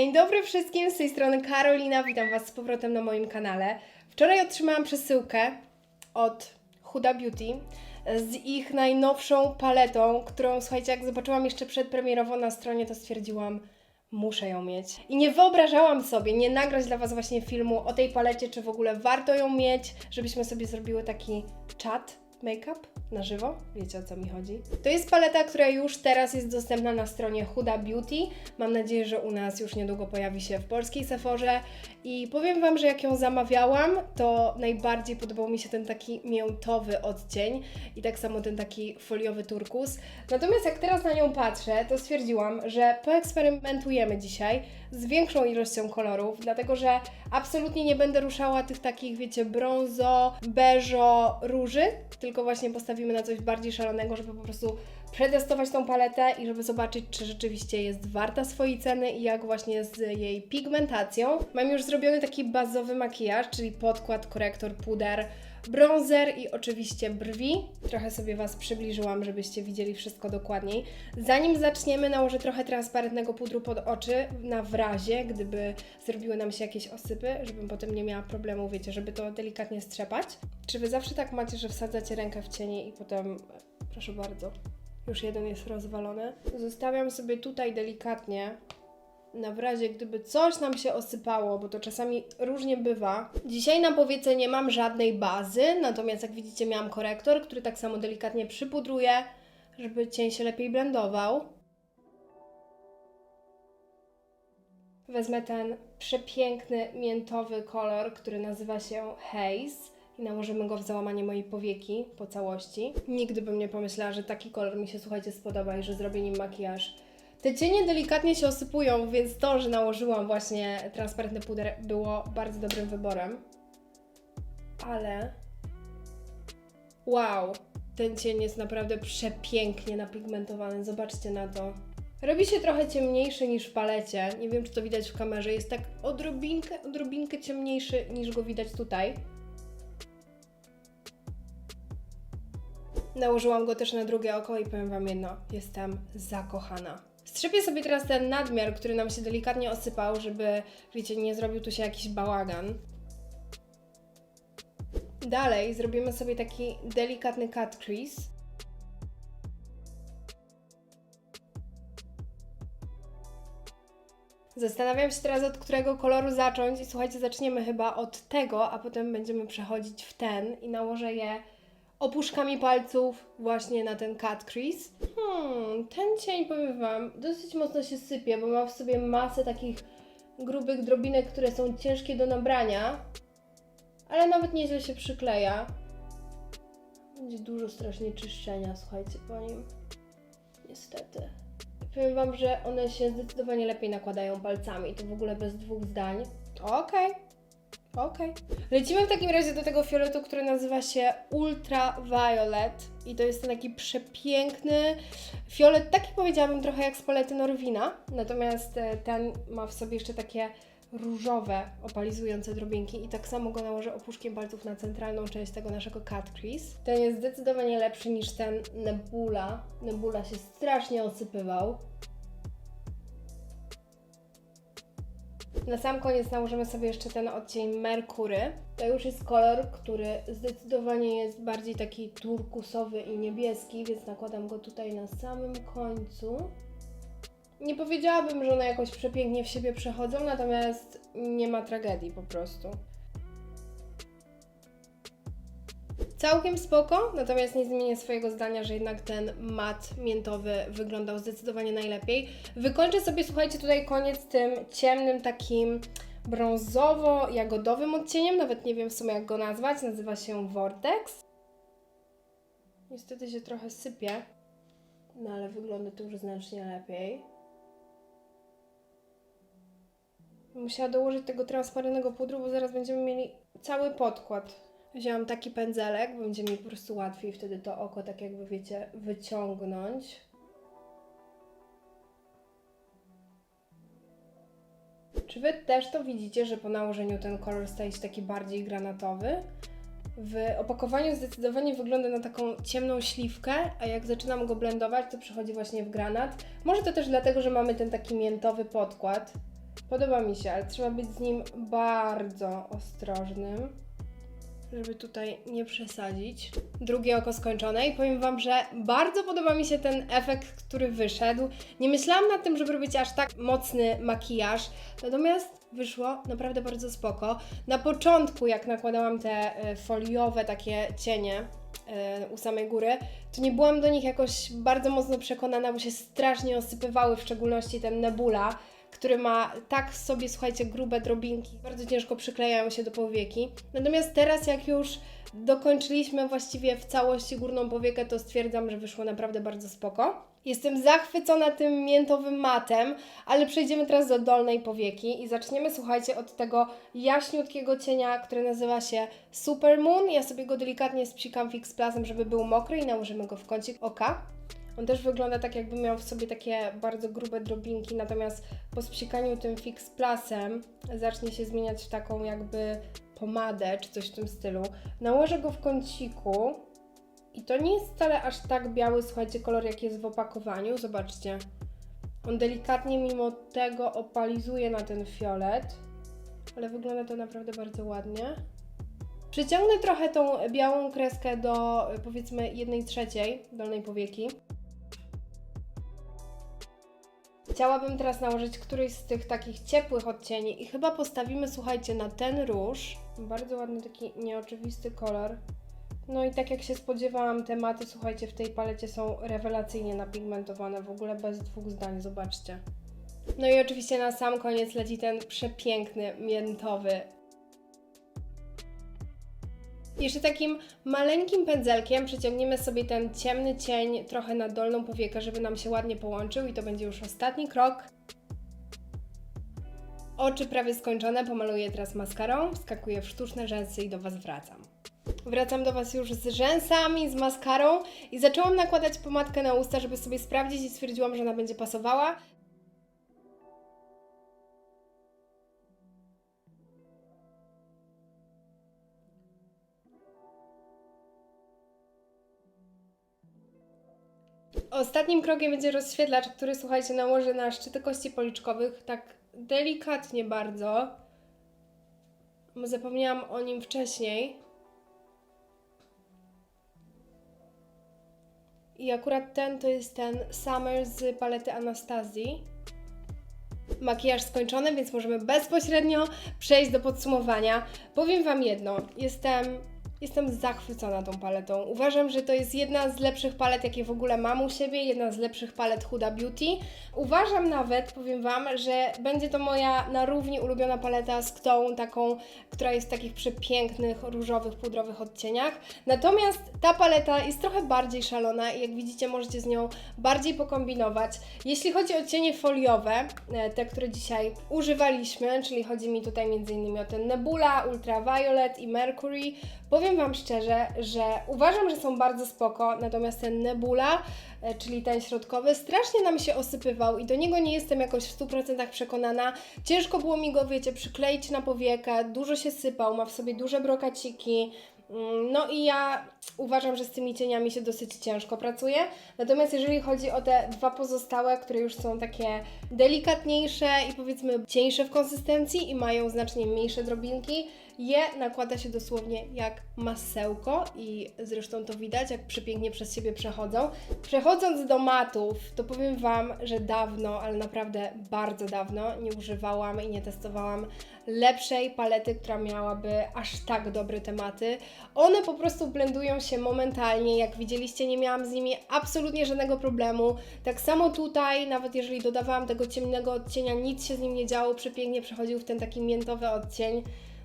Dzień dobry wszystkim, z tej strony Karolina, witam Was z powrotem na moim kanale. Wczoraj otrzymałam przesyłkę od Huda Beauty z ich najnowszą paletą, którą słuchajcie, jak zobaczyłam jeszcze przedpremierowo na stronie, to stwierdziłam, muszę ją mieć. I nie wyobrażałam sobie nie nagrać dla Was właśnie filmu o tej palecie, czy w ogóle warto ją mieć, żebyśmy sobie zrobiły taki czat make-up na żywo. Wiecie o co mi chodzi? To jest paleta, która już teraz jest dostępna na stronie Huda Beauty. Mam nadzieję, że u nas już niedługo pojawi się w polskiej Sephorze. I powiem Wam, że jak ją zamawiałam, to najbardziej podobał mi się ten taki miętowy odcień i tak samo ten taki foliowy turkus. Natomiast jak teraz na nią patrzę, to stwierdziłam, że poeksperymentujemy dzisiaj z większą ilością kolorów, dlatego że absolutnie nie będę ruszała tych takich, wiecie, brązo, beżo, róży, tylko właśnie postawimy na coś bardziej szalonego, żeby po prostu przetestować tą paletę i żeby zobaczyć, czy rzeczywiście jest warta swojej ceny i jak właśnie z jej pigmentacją. Mam już zrobiony taki bazowy makijaż, czyli podkład, korektor, puder, bronzer i oczywiście brwi. Trochę sobie Was przybliżyłam, żebyście widzieli wszystko dokładniej. Zanim zaczniemy, nałożę trochę transparentnego pudru pod oczy, na w razie, gdyby zrobiły nam się jakieś osypy, żebym potem nie miała problemu, wiecie, żeby to delikatnie strzepać. Czy Wy zawsze tak macie, że wsadzacie rękę w cienie i potem, proszę bardzo, już jeden jest rozwalony. Zostawiam sobie tutaj delikatnie na razie, gdyby coś nam się osypało, bo to czasami różnie bywa. Dzisiaj na powiece nie mam żadnej bazy, natomiast jak widzicie miałam korektor, który tak samo delikatnie przypudruję, żeby cień się lepiej blendował. Wezmę ten przepiękny miętowy kolor, który nazywa się Haze i nałożymy go w załamanie mojej powieki po całości. Nigdy bym nie pomyślała, że taki kolor mi się, słuchajcie, spodoba i że zrobię nim makijaż. Te cienie delikatnie się osypują, więc to, że nałożyłam właśnie transparentny puder było bardzo dobrym wyborem. Ale... Wow! Ten cień jest naprawdę przepięknie napigmentowany. Zobaczcie na to. Robi się trochę ciemniejszy niż w palecie. Nie wiem, czy to widać w kamerze. Jest tak odrobinkę, odrobinkę ciemniejszy niż go widać tutaj. Nałożyłam go też na drugie oko i powiem Wam jedno, jestem zakochana. Strzepię sobie teraz ten nadmiar, który nam się delikatnie osypał, żeby, wiecie, nie zrobił tu się jakiś bałagan. Dalej zrobimy sobie taki delikatny cut crease. Zastanawiam się teraz, od którego koloru zacząć i słuchajcie, zaczniemy chyba od tego, a potem będziemy przechodzić w ten i nałożę je opuszkami palców właśnie na ten cut crease. Hmm, ten cień, powiem Wam, dosyć mocno się sypie, bo ma w sobie masę takich grubych drobinek, które są ciężkie do nabrania, ale nawet nieźle się przykleja. Będzie dużo strasznie czyszczenia, słuchajcie, po nim. Niestety. Powiem Wam, że one się zdecydowanie lepiej nakładają palcami, to w ogóle bez dwóch zdań. Okej. Okej. Lecimy w takim razie do tego fioletu, który nazywa się Ultraviolet. I to jest ten taki przepiękny fiolet, taki powiedziałabym trochę jak z palety Norwina. Natomiast e, ten ma w sobie jeszcze takie różowe, opalizujące drobinki i tak samo go nałożę opuszkiem palców na centralną część tego naszego cut crease. Ten jest zdecydowanie lepszy niż ten Nebula. Nebula się strasznie osypywał. Na sam koniec nałożymy sobie jeszcze ten odcień Merkury. To już jest kolor, który zdecydowanie jest bardziej taki turkusowy i niebieski, więc nakładam go tutaj na samym końcu. Nie powiedziałabym, że one jakoś przepięknie w siebie przechodzą, natomiast nie ma tragedii po prostu. Całkiem spoko, natomiast nie zmienię swojego zdania, że jednak ten mat miętowy wyglądał zdecydowanie najlepiej. Wykończę sobie, słuchajcie, tutaj koniec tym ciemnym takim brązowo-jagodowym odcieniem, nawet nie wiem w sumie jak go nazwać, nazywa się Vortex. Niestety się trochę sypie, no ale wygląda to już znacznie lepiej. Musiała dołożyć tego transparentnego pudru, bo zaraz będziemy mieli cały podkład. Wzięłam taki pędzelek, będzie mi po prostu łatwiej wtedy to oko, tak jakby wiecie, wyciągnąć. Czy Wy też to widzicie, że po nałożeniu ten kolor staje się taki bardziej granatowy? W opakowaniu zdecydowanie wygląda na taką ciemną śliwkę, a jak zaczynam go blendować, to przechodzi właśnie w granat. Może to też dlatego, że mamy ten taki miętowy podkład. Podoba mi się, ale trzeba być z nim bardzo ostrożnym, żeby tutaj nie przesadzić. Drugie oko skończone i powiem Wam, że bardzo podoba mi się ten efekt, który wyszedł. Nie myślałam nad tym, żeby robić aż tak mocny makijaż, natomiast wyszło naprawdę bardzo spoko. Na początku, jak nakładałam te e, foliowe takie cienie e, u samej góry, to nie byłam do nich jakoś bardzo mocno przekonana, bo się strasznie osypywały, w szczególności ten Nebula, który ma tak sobie, słuchajcie, grube drobinki, bardzo ciężko przyklejają się do powieki. Natomiast teraz, jak już dokończyliśmy właściwie w całości górną powiekę, to stwierdzam, że wyszło naprawdę bardzo spoko. Jestem zachwycona tym miętowym matem, ale przejdziemy teraz do dolnej powieki i zaczniemy, słuchajcie, od tego jaśniutkiego cienia, który nazywa się Supermoon. Ja sobie go delikatnie spsikam Fix Plusem, żeby był mokry i nałożymy go w kącik oka. On też wygląda tak, jakby miał w sobie takie bardzo grube drobinki, natomiast po spsikaniu tym Fix Plusem zacznie się zmieniać w taką jakby pomadę czy coś w tym stylu. Nałożę go w kąciku i to nie jest wcale aż tak biały, słuchajcie, kolor jak jest w opakowaniu. Zobaczcie. On delikatnie mimo tego opalizuje na ten fiolet, ale wygląda to naprawdę bardzo ładnie. Przyciągnę trochę tą białą kreskę do powiedzmy jednej trzeciej dolnej powieki. Chciałabym teraz nałożyć któryś z tych takich ciepłych odcieni i chyba postawimy, słuchajcie, na ten róż. Bardzo ładny taki nieoczywisty kolor. No i tak jak się spodziewałam, te maty, słuchajcie, w tej palecie są rewelacyjnie napigmentowane, w ogóle bez dwóch zdań, zobaczcie. No i oczywiście na sam koniec leci ten przepiękny, miętowy jeszcze takim maleńkim pędzelkiem przyciągniemy sobie ten ciemny cień trochę na dolną powiekę, żeby nam się ładnie połączył i to będzie już ostatni krok. Oczy prawie skończone, pomaluję teraz maskarą, wskakuję w sztuczne rzęsy i do Was wracam. Wracam do Was już z rzęsami, z maskarą i zaczęłam nakładać pomadkę na usta, żeby sobie sprawdzić i stwierdziłam, że ona będzie pasowała. Ostatnim krokiem będzie rozświetlacz, który słuchajcie, nałożę na szczyty kości policzkowych, tak delikatnie bardzo. Bo zapomniałam o nim wcześniej. I akurat ten to jest ten Summer z palety Anastazji. Makijaż skończony, więc możemy bezpośrednio przejść do podsumowania. Powiem Wam jedno, jestem Jestem zachwycona tą paletą. Uważam, że to jest jedna z lepszych palet, jakie w ogóle mam u siebie, jedna z lepszych palet Huda Beauty. Uważam nawet, powiem Wam, że będzie to moja na równi ulubiona paleta z tą taką, która jest w takich przepięknych, różowych, pudrowych odcieniach. Natomiast ta paleta jest trochę bardziej szalona i jak widzicie możecie z nią bardziej pokombinować. Jeśli chodzi o cienie foliowe, e, te, które dzisiaj używaliśmy, czyli chodzi mi tutaj m.in. o ten Nebula, Ultraviolet i Mercury, powiem Wam szczerze, że uważam, że są bardzo spoko, natomiast ten Nebula, e, czyli ten środkowy, strasznie nam się osypywał i do niego nie jestem jakoś w 100% przekonana. Ciężko było mi go, wiecie, przykleić na powiekę, dużo się sypał, ma w sobie duże brokaciki, mm, no i ja uważam, że z tymi cieniami się dosyć ciężko pracuje. Natomiast jeżeli chodzi o te dwa pozostałe, które już są takie delikatniejsze i powiedzmy cieńsze w konsystencji i mają znacznie mniejsze drobinki, je nakłada się dosłownie jak masełko i zresztą to widać, jak przepięknie przez siebie przechodzą. Przechodząc do matów, to powiem Wam, że dawno, ale naprawdę bardzo dawno nie używałam i nie testowałam lepszej palety, która miałaby aż tak dobre tematy. One po prostu blendują się momentalnie, jak widzieliście, nie miałam z nimi absolutnie żadnego problemu. Tak samo tutaj, nawet jeżeli dodawałam tego ciemnego odcienia, nic się z nim nie działo, przepięknie przechodził w ten taki miętowy odcień.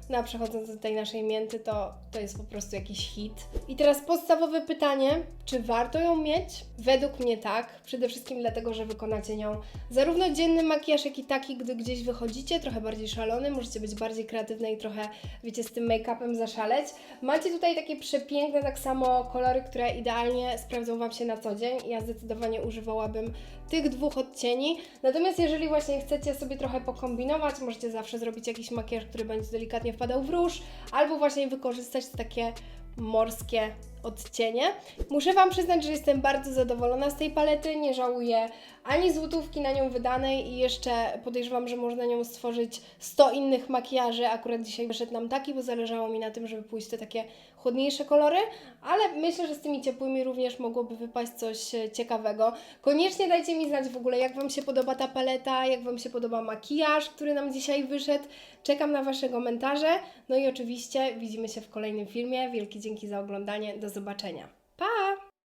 No a przechodząc do tej naszej mięty, to, to jest po prostu jakiś hit. I teraz podstawowe pytanie, czy warto ją mieć? Według mnie tak, przede wszystkim dlatego, że wykonacie nią zarówno dzienny makijaż, jak i taki, gdy gdzieś wychodzicie, trochę bardziej szalony, możecie być bardziej kreatywne i trochę, wiecie, z tym make-upem zaszaleć. Macie tutaj takie przepiękne tak samo kolory, które idealnie sprawdzą Wam się na co dzień. Ja zdecydowanie używałabym tych dwóch odcieni. Natomiast jeżeli właśnie chcecie sobie trochę pokombinować, możecie zawsze zrobić jakiś makijaż, który będzie delikatnie wpadał w róż, albo właśnie wykorzystać takie morskie odcienie. Muszę Wam przyznać, że jestem bardzo zadowolona z tej palety, nie żałuję ani złotówki na nią wydanej i jeszcze podejrzewam, że można nią stworzyć 100 innych makijaży. Akurat dzisiaj wyszedł nam taki, bo zależało mi na tym, żeby pójść te takie chłodniejsze kolory, ale myślę, że z tymi ciepłymi również mogłoby wypaść coś e, ciekawego. Koniecznie dajcie mi znać w ogóle, jak Wam się podoba ta paleta, jak Wam się podoba makijaż, który nam dzisiaj wyszedł. Czekam na Wasze komentarze. No i oczywiście widzimy się w kolejnym filmie. Wielkie dzięki dzięki za oglądanie. Do zobaczenia. Pa!